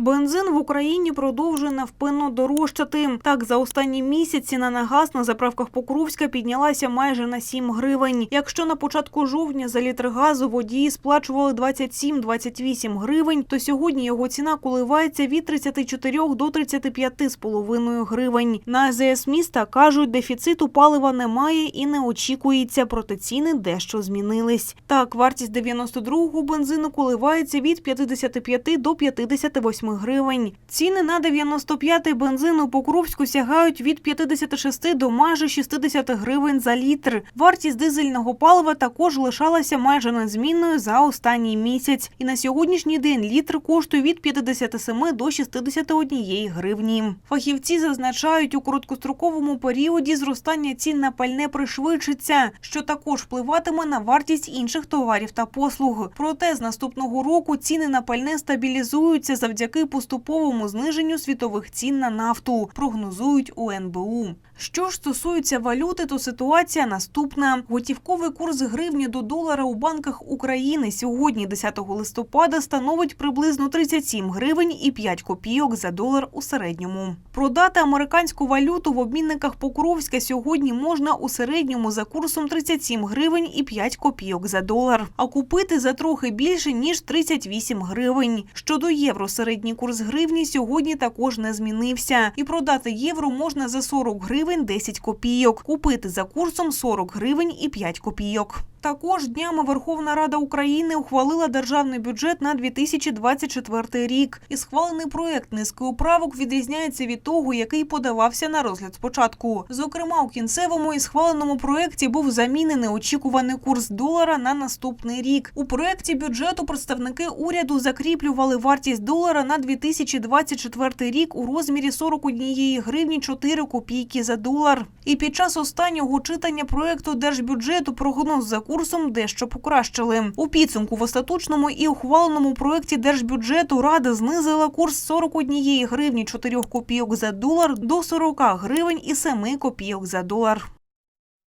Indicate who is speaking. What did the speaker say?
Speaker 1: Бензин в Україні продовжує навпинно дорожчати. Так, за останні місяці на газ на заправках Покровська піднялася майже на 7 гривень. Якщо на початку жовтня за літр газу водії сплачували 27-28 гривень, то сьогодні його ціна коливається від 34 до 35,5 гривень. На АЗС міста кажуть, дефіциту палива немає і не очікується, проте ціни дещо змінились. Так, вартість 92-го бензину коливається від 55 до 58 гривень. Ціни на 95-й бензин у Покровську сягають від 56 до майже 60 гривень за літр. Вартість дизельного палива також лишалася майже незмінною за останній місяць. І на сьогоднішній день літр коштує від 57 до 61 гривні. Фахівці зазначають, у короткостроковому періоді зростання цін на пальне пришвидшиться, що також впливатиме на вартість інших товарів та послуг. Проте з наступного року ціни на пальне стабілізуються завдяки поступовому зниженню світових цін на нафту, прогнозують у НБУ. Що ж стосується валюти, то ситуація наступна: готівковий курс гривні до долара у банках України сьогодні, 10 листопада, становить приблизно 37 гривень і 5 копійок за долар у середньому. Продати американську валюту в обмінниках Покровська сьогодні можна у середньому за курсом 37 гривень і 5 копійок за долар, а купити за трохи більше ніж 38 гривень. Щодо євро, середній курс гривні сьогодні також не змінився, і продати євро можна за 40 гривень 10 копійок, купити за курсом 40 гривень і 5 копійок. Також днями Верховна Рада України ухвалила державний бюджет на 2024 рік. І схвалений проект низки управок відрізняється від того, який подавався на розгляд спочатку. Зокрема, у кінцевому і схваленому проекті був замінений очікуваний курс долара на наступний рік. У проекті бюджету представники уряду закріплювали вартість долара на 2024 рік у розмірі 41 гривні 4 копійки за долар. І під час останнього читання проекту держбюджету прогноз за курсом дещо покращили. У підсумку в остаточному і ухваленому проекті держбюджету Рада знизила курс з 41 гривні 4 копійок за долар до 40 гривень і 7 копійок за долар.